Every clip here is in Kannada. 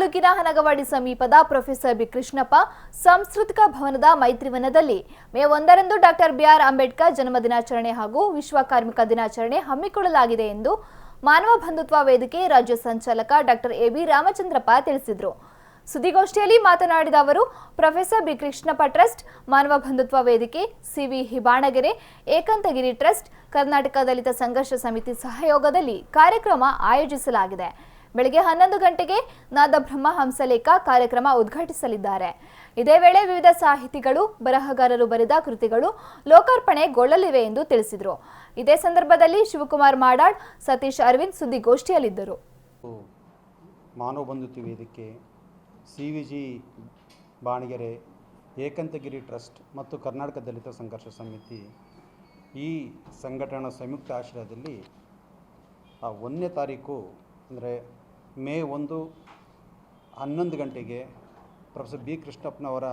ತಾಲೂಕಿನ ಹನಗವಾಡಿ ಸಮೀಪದ ಪ್ರೊಫೆಸರ್ ಬಿ ಕೃಷ್ಣಪ್ಪ ಸಾಂಸ್ಕೃತಿಕ ಭವನದ ಮೈತ್ರಿವನದಲ್ಲಿ ಮೇ ಒಂದರಂದು ಡಾಕ್ಟರ್ ಬಿಆರ್ ಅಂಬೇಡ್ಕರ್ ಜನ್ಮ ದಿನಾಚರಣೆ ಹಾಗೂ ವಿಶ್ವ ಕಾರ್ಮಿಕ ದಿನಾಚರಣೆ ಹಮ್ಮಿಕೊಳ್ಳಲಾಗಿದೆ ಎಂದು ಮಾನವ ಬಂಧುತ್ವ ವೇದಿಕೆ ರಾಜ್ಯ ಸಂಚಾಲಕ ಡಾಕ್ಟರ್ ಬಿ ರಾಮಚಂದ್ರಪ್ಪ ತಿಳಿಸಿದರು. ಸುದ್ದಿಗೋಷ್ಠಿಯಲ್ಲಿ ಮಾತನಾಡಿದ ಅವರು, professor B Krishnappa trust, Manava Bandhutva Vedike, C V ಹಿಬಾಣಗೆರೆ, ಏಕಾಂತಗಿರಿ ಟ್ರಸ್ಟ್, ಕರ್ನಾಟಕ ದಲಿತ ಸಂಘರ್ಷ ಸಮಿತಿ ಸಹಯೋಗದಲ್ಲಿ ಕಾರ್ಯಕ್ರಮ ಆಯೋಜಿಸಲಾಗಿದೆ. ಬೆಳಗ್ಗೆ ಹನ್ನೊಂದು ಗಂಟೆಗೆ ನಾದಬ್ರಹ್ಮ ಹಂಸಲೇಖ ಕಾರ್ಯಕ್ರಮ ಉದ್ಘಾಟಿಸಲಿದ್ದಾರೆ. ಇದೇ ವೇಳೆ ವಿವಿಧ ಸಾಹಿತಿಗಳು, ಬರಹಗಾರರು ಬರೆದ ಕೃತಿಗಳು ಲೋಕಾರ್ಪಣೆಗೊಳ್ಳಲಿವೆ ಎಂದು ತಿಳಿಸಿದರು. ಇದೇ ಸಂದರ್ಭದಲ್ಲಿ Shivakumar Madal, Satish Arvind ಸುದ್ದಿಗೋಷ್ಠಿಯಲ್ಲಿದ್ದರು. Manava Bandhutva Vedike C V G Banagere, Ekantagiri trust ಮತ್ತು ಕರ್ನಾಟಕ ದಲಿತ ಸಂಘರ್ಷ ಸಮಿತಿ ಈ ಸಂಘಟನಾ ಸಂಯುಕ್ತ ಆಶ್ರಯದಲ್ಲಿ ಆ ಒಂದನೇ ತಾರೀಕು ಅಂದರೆ ಮೇ ಒಂದು ಹನ್ನೊಂದು ಗಂಟೆಗೆ ಪ್ರೊಫೆಸರ್ ಬಿ ಕೃಷ್ಣಪ್ಪನವರ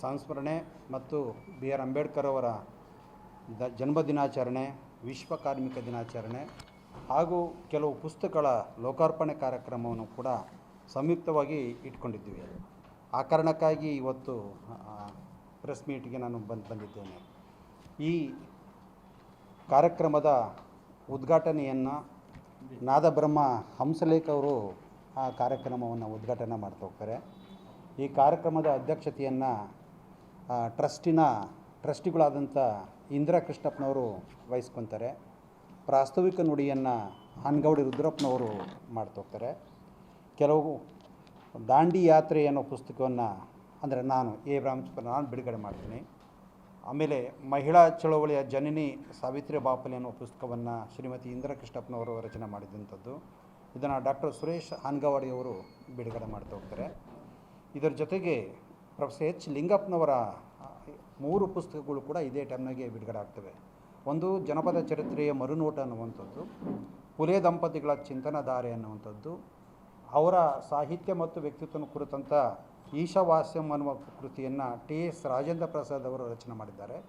ಸಂಸ್ಮರಣೆ ಮತ್ತು ಬಿ ಆರ್ ಅಂಬೇಡ್ಕರ್ ಅವರ ದ ಜನ್ಮ ದಿನಾಚರಣೆ ವಿಶ್ವ ಕಾರ್ಮಿಕ ದಿನಾಚರಣೆ ಹಾಗೂ ಕೆಲವು ಪುಸ್ತಕಗಳ ಲೋಕಾರ್ಪಣೆ ಕಾರ್ಯಕ್ರಮವನ್ನು ಕೂಡ ಸಂಯುಕ್ತವಾಗಿ ಇಟ್ಕೊಂಡಿದ್ದೀವಿ. ಆ ಕಾರಣಕ್ಕಾಗಿ ಇವತ್ತು ಪ್ರೆಸ್ ಮೀಟ್ಗೆ ನಾನು ಬಂದು, ಬಂದಿದ್ದೇನೆ. ಈ ಕಾರ್ಯಕ್ರಮದ ಉದ್ಘಾಟನೆಯನ್ನು ನಾದಬ್ರಹ್ಮ ಹಂಸಲೇಖ ಅವರು ಆ ಕಾರ್ಯಕ್ರಮವನ್ನು ಉದ್ಘಾಟನೆ ಮಾಡ್ತಾ ಹೋಗ್ತಾರೆ. ಈ ಕಾರ್ಯಕ್ರಮದ ಅಧ್ಯಕ್ಷತೆಯನ್ನು ಟ್ರಸ್ಟಿನ, ಟ್ರಸ್ಟಿಗಳಾದಂಥ ಇಂದಿರಾ ಕೃಷ್ಣಪ್ಪನವರು ವಹಿಸ್ಕೊತಾರೆ. ಪ್ರಾಸ್ತಾವಿಕ ನುಡಿಯನ್ನು ಹನ್ಗೌಡಿ ರುದ್ರಪ್ಪನವರು ಮಾಡ್ತೋಗ್ತಾರೆ ಕೆಲವು ದಾಂಡಿ ಯಾತ್ರೆ ಅನ್ನೋ ಪುಸ್ತಕವನ್ನು, ಅಂದರೆ ನಾನು ಎ. ಬ್ರಾಹ್ಮಣ ನಾನು ಬಿಡುಗಡೆ ಮಾಡ್ತೀನಿ. ಆಮೇಲೆ ಮಹಿಳಾ ಚಳವಳಿಯ ಜನನಿ ಸಾವಿತ್ರಿ ಬಾಪಲೆ ಅನ್ನೋ ಪುಸ್ತಕವನ್ನು ಶ್ರೀಮತಿ ಇಂದಿರಾ ಕೃಷ್ಣಪ್ಪನವರು ರಚನೆ ಮಾಡಿದಂಥದ್ದು. ಇದನ್ನು ಡಾಕ್ಟರ್ ಸುರೇಶ್ ಹಾನ್ಗವಾಡಿಯವರು ಬಿಡುಗಡೆ ಮಾಡ್ತಾ ಹೋಗ್ತಾರೆ. ಇದರ ಜೊತೆಗೆ ಪ್ರೊಫೆಸರ್ ಎಚ್ ಲಿಂಗಪ್ಪನವರ ಮೂರು ಪುಸ್ತಕಗಳು ಕೂಡ ಇದೇ ಟೈಮ್ನಾಗೆ ಬಿಡುಗಡೆ ಆಗ್ತವೆ. ಒಂದು ಜನಪದ ಚರಿತ್ರೆಯ ಮರುನೋಟ ಅನ್ನುವಂಥದ್ದು, ಪುಲೆ ದಂಪತಿಗಳ ಚಿಂತನಧಾರೆ ಅನ್ನುವಂಥದ್ದು, ಅವರ ಸಾಹಿತ್ಯ ಮತ್ತು ವ್ಯಕ್ತಿತ್ವನ ಕುರಿತಂಥ ಈಶಾವಾಸ್ಯಂ ಅನ್ನುವ ಕೃತಿಯನ್ನು ಟಿ ಎಸ್ ರಾಜೇಂದ್ರ ಪ್ರಸಾದ್ ಅವರು ರಚನೆ ಮಾಡಿದ್ದಾರೆ.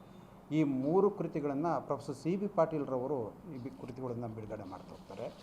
ಈ ಮೂರು ಕೃತಿಗಳನ್ನು ಪ್ರೊಫೆಸರ್ ಸಿ ಬಿ ಪಾಟೀಲ್ರವರು ಈ ಬಿ- ಕೃತಿಗಳನ್ನು ಬಿಡುಗಡೆ ಮಾಡ್ತಾ ಹೋಗ್ತಾರೆ.